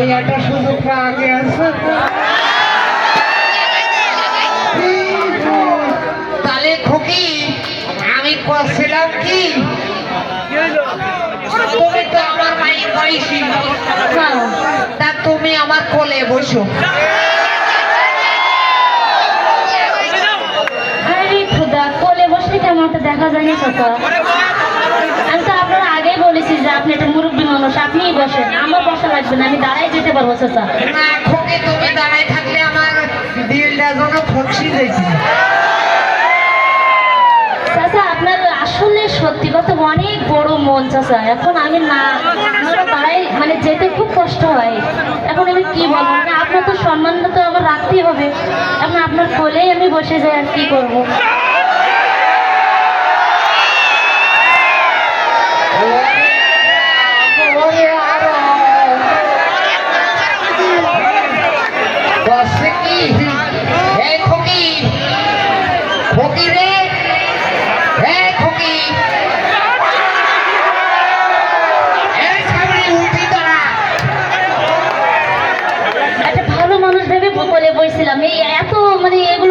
একটা পাওয়া গেছে তাহলে খুকি আমি করছিলাম কি? তুমি তো আমার মায়ের বয়সী তা তুমি আমার কোলে বসো। আরে খুদা কোলে বসলে কেমন তো দেখা যায় না চাচা? আমি তো আপনার আগেই বলেছি যে আপনি একটা মুরব্বী মানুষ আপনিই বসেন। আমার বসা লাগবে না আমি দাঁড়াই যেতে পারব চাচা। না খুকি তুমি দাঁড়ায় থাকলে আমার দিলটা যেন যাইছে চাচা আপনার আসলে সত্যি কথা অনেক বড় মন চাচা। এখন আমি না দাঁড়াই মানে যেতে খুব কষ্ট হয়। এখন আমি কি বলব? মানে আপনার তো সম্মানটা তো আমার রাখতেই হবে। এখন আপনার কোলেই আমি বসে যাই আর কি করব? মানুষ ভেবে এই এত মানে এগুলো